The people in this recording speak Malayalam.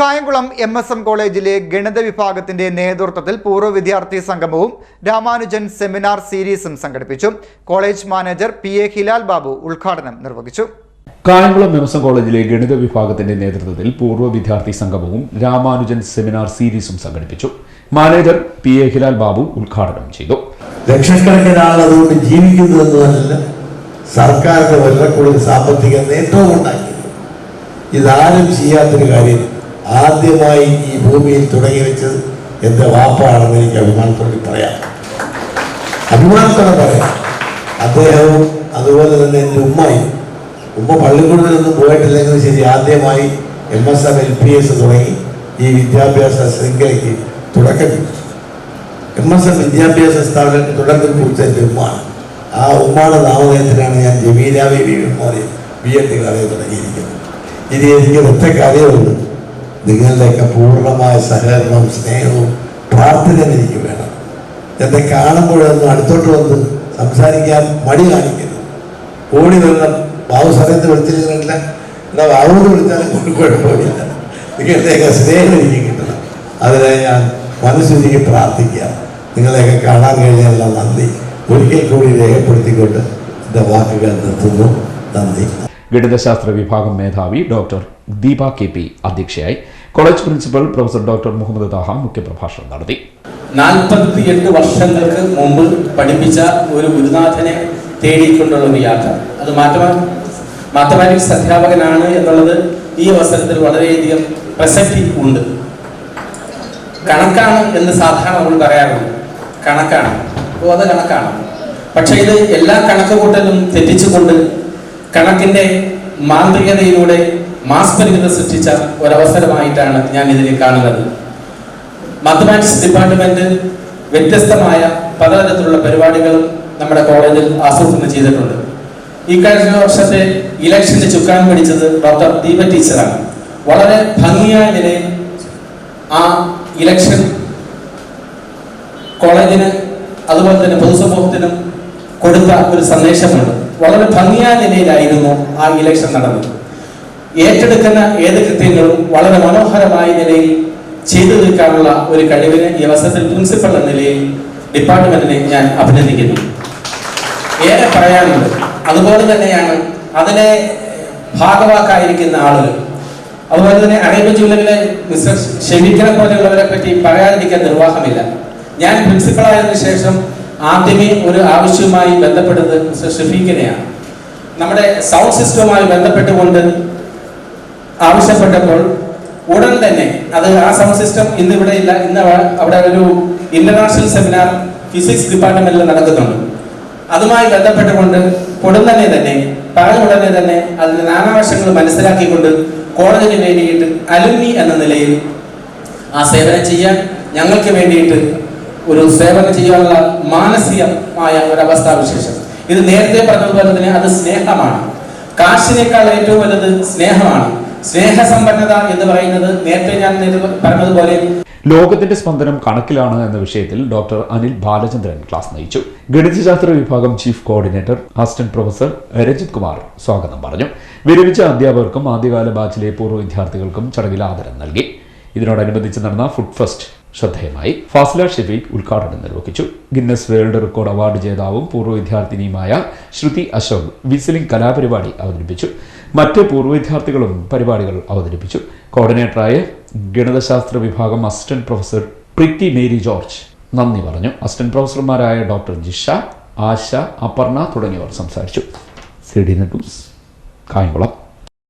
കായംകുളം എം എസ് എം കോളേജിലെ ഗണിത വിഭാഗത്തിന്റെ നേതൃത്വത്തിൽ പൂർവ വിദ്യാർത്ഥി സംഗമവും രാമാനുജൻ സെമിനാർ സീരീസും സംഘടിപ്പിച്ചു. College manager P A Hilal Babu ഉദ്ഘാടനം നിർവഹിച്ചു. കായംകുളം എം എസ് എം കോളേജിലെ ഗണിത വിഭാഗത്തിന്റെ നേതൃത്വത്തിൽ പൂർവ വിദ്യാർത്ഥി സംഗമവും രാമാനുജൻ സെമിനാർ സീരീസും സംഘടിപ്പിച്ചു. Manager P A Hilal Babu ഉദ്ഘാടനം ചെയ്തു. ലക്ഷക്കണക്കിന് ആളുകൾ അതുകൊണ്ട് സർക്കാരിന്റെ വളരെ കൂടുതൽ സാമ്പത്തിക നേട്ടവും ഉണ്ടാക്കി ഇതാരും ചെയ്യാത്തൊരു കാര്യം ആദ്യമായി ഈ ഭൂമിയിൽ തുടങ്ങി വെച്ചത് എന്റെ വാപ്പാണെന്ന് എനിക്ക് അഭിമാനത്തോടെ പറയാം. അഭിമാനത്തോടെ പറയാം. അദ്ദേഹവും അതുപോലെ തന്നെ എന്റെ ഉമ്മയും. ഉമ്മ പള്ളിക്കൂടത്തിലൊന്നും പോയിട്ടില്ലെങ്കിൽ ശരി ആദ്യമായി M S M L P S തുടങ്ങി ഈ വിദ്യാഭ്യാസ ശൃംഖലയ്ക്ക് തുടക്കം എം എസ് എം വിദ്യാഭ്യാസ സ്ഥാപനം തുടക്കം കുറിച്ച എന്റെ ഉമ്മാണ്. ആ ഉമ്മാടെ നാമധേയത്തിലാണ് ഞാൻ Jameela B memorial B Ed കളയെ തുടങ്ങിയിരിക്കുന്നത്. ഇനി എനിക്ക് ഒറ്റ കഥയുള്ളൂ നിങ്ങളുടെയൊക്കെ പൂർണമായ സഹകരണവും സ്നേഹവും പ്രാർത്ഥനയും എനിക്ക് വേണം. എന്നെ കാണുമ്പോഴൊന്നും അടുത്തോട്ട് വന്ന് സംസാരിക്കാൻ മടി കാണിക്കുന്നു ഓടി വരണം ബാബു സമയത്ത് വിളിച്ചിരുന്നില്ല. എന്നാ ബാബുന്ന് വിളിച്ചാലും കുഴപ്പമില്ല. നിങ്ങളുടെയൊക്കെ സ്നേഹം എനിക്ക് കിട്ടണം. അതിനെ ഞാൻ മനസ്സുരുക്കി പ്രാർത്ഥിക്കാം നിങ്ങളെയൊക്കെ കാണാൻ കഴിഞ്ഞല്ല നന്ദി. ഒരിക്കൽ കൂടി രേഖപ്പെടുത്തിക്കൊണ്ട് എന്റെ വാക്കുകൾ നിർത്തുന്നു. നന്ദി. ഗണിതശാസ്ത്ര വിഭാഗം മേധാവി ഡോക്ടർ ദീപ കെ പി അധ്യക്ഷയായി college principal professor doctor Muhammad Taha മുഖ്യപ്രഭാഷണം നടത്തി. നാൽപ്പത്തിയെട്ട് വർഷങ്ങൾക്ക് മുമ്പ് പഠിപ്പിച്ച ഒരു ഗുരുനാഥനെ തേടിക്കൊണ്ടുള്ള ഒരു യാത്ര. അത് മാത്തമാറ്റിക്സ് അധ്യാപകനാണ് എന്നുള്ളത് ഈ അവസരത്തിൽ വളരെയധികം പ്രസക്തി ഉണ്ട്. കണക്കാണ് എന്ന് സാധാരണ നമ്മൾ പറയാറുണ്ട്. കണക്കാണ്. അപ്പോൾ അത് കണക്കാണ് പക്ഷേ ഇത് എല്ലാ കണക്ക് കൂട്ടലും തെറ്റിച്ചുകൊണ്ട് കണക്കിന്റെ മാന്ത്രികതയിലൂടെ മാസ്മരികത സൃഷ്ടിച്ച ഒരവസരമായിട്ടാണ് ഞാൻ ഇതിനെ കാണുന്നത്. മാത്തമാറ്റിക്സ് ഡിപ്പാർട്ട്മെന്റ് വ്യത്യസ്തമായ പലതരത്തിലുള്ള പരിപാടികളും നമ്മുടെ കോളേജിൽ ആസൂത്രണം ചെയ്തിട്ടുണ്ട്. ഈ കഴിഞ്ഞ വർഷത്തെ ഇലക്ഷന് ചുക്കാൻ പിടിച്ചത് ഡോക്ടർ ദീപ ടീച്ചറാണ്. വളരെ ഭംഗിയായ നിലയിൽ ആ ഇലക്ഷൻ കോളേജിന് അതുപോലെ തന്നെ പൊതുസമൂഹത്തിനും കൊടുത്ത ഒരു സന്ദേശമുണ്ട്. വളരെ ഭംഗിയായ നിലയിലായിരുന്നു ആ ഇലക്ഷൻ നടന്നത്. ഏറ്റെടുക്കുന്ന ഏത് കൃത്യങ്ങളും വളരെ മനോഹരമായ നിലയിൽ ചെയ്തു തീർക്കാനുള്ള ഒരു കഴിവിന് ഈ അവസരത്തിൽ പ്രിൻസിപ്പൽ എന്ന നിലയിൽ ഡിപ്പാർട്ട്മെന്റിനെ ഞാൻ അഭിനന്ദിക്കുന്നു. ഏറെ പറയാനുണ്ട്. അതുപോലെ തന്നെയാണ് അതിനെ ഭാഗവാക്കായിരിക്കുന്ന ആളുകൾ. അതുപോലെ തന്നെ അറേബ്യൻ ജില്ലയിലെ മിസ്റ്റർ ഷെമിക്കനെ പോലെയുള്ളവരെ പറ്റി പറയാതിരിക്കാൻ നിർവാഹമില്ല. ഞാൻ പ്രിൻസിപ്പളായതിനു ശേഷം ആദ്യമേ ഒരു ആവശ്യവുമായി ബന്ധപ്പെട്ടത് മിസ്റ്റർ ഷെഫീഖിനെയാണ്. നമ്മുടെ സൗണ്ട് സിസ്റ്റവുമായി ബന്ധപ്പെട്ടുകൊണ്ട് ആവശ്യപ്പെട്ടപ്പോൾ ഉടൻ തന്നെ അത് ആ സൗണ്ട് സിസ്റ്റം ഇന്ന് ഇവിടെ ഇല്ല ഇന്ന് അവിടെ ഒരു ഇന്റർനാഷണൽ സെമിനാർ ഫിസിക്സ് ഡിപ്പാർട്ട്മെന്റിൽ നടക്കുന്നുണ്ട്. അതുമായി ബന്ധപ്പെട്ടുകൊണ്ട് ഉടൻ തന്നെ പറഞ്ഞ ഉടനെ തന്നെ അതിന്റെ നാനാവശങ്ങൾ മനസ്സിലാക്കിക്കൊണ്ട് കോളേജിന് വേണ്ടിയിട്ട് അലുമി എന്ന നിലയിൽ ആ സേവനം ചെയ്യാൻ ഞങ്ങൾക്ക് വേണ്ടിയിട്ട് ഒരു സേവനം ചെയ്യാനുള്ള മാനസികമായ ഒരു അവസ്ഥാ വിശേഷം ഇത് നേരത്തെ പറഞ്ഞതുപോലെ തന്നെ അത് സ്നേഹമാണ്. കാശിനേക്കാൾ ഏറ്റവും വലുത് സ്നേഹമാണ്. സ്നേഹസമ്പന്നത എന്ന് പറയുന്നത് നേരത്തെ ഞാൻ പറഞ്ഞതുപോലെ ലോകത്തിന്റെ സ്പന്ദനം കണക്കിലാണ് എന്ന വിഷയത്തിൽ ഡോക്ടർ അനിൽ ബാലചന്ദ്രൻ ക്ലാസ് നയിച്ചു. ഗണിതശാസ്ത്ര വിഭാഗം chief coordinator assistant professor Rajith Kumar സ്വാഗതം പറഞ്ഞു. വിരമിച്ച അധ്യാപകർക്കും ആദ്യകാല ബാച്ചിലെ പൂർവ വിദ്യാർത്ഥികൾക്കും ചടങ്ങിൽ ആദരം നൽകി. ഇതിനോടനുബന്ധിച്ച് നടന്ന ഫുഡ് ഫെസ്റ്റ് ശ്രദ്ധേയമായി. ഫാസില ഷെഫീഖ് ഉദ്ഘാടനം നിർവഹിച്ചു. ഗിന്നസ് വേൾഡ് റെക്കോർഡ് അവാർഡ് ജേതാവും പൂർവ വിദ്യാർത്ഥിനിയുമായ ശ്രുതി അശോക് വിസിലിംഗ് കലാപരിപാടി അവതരിപ്പിച്ചു. മറ്റ് പൂർവ വിദ്യാർത്ഥികളും പരിപാടികൾ അവതരിപ്പിച്ചു. കോർഡിനേറ്ററായ ഗണിതശാസ്ത്ര വിഭാഗം assistant professor Preeti Mary George നന്ദി പറഞ്ഞു. അസിസ്റ്റന്റ് പ്രൊഫസർമാരായ ഡോക്ടർ ജിഷ ആശ അപർണ തുടങ്ങിയവർ സംസാരിച്ചു. C D Kayamkulam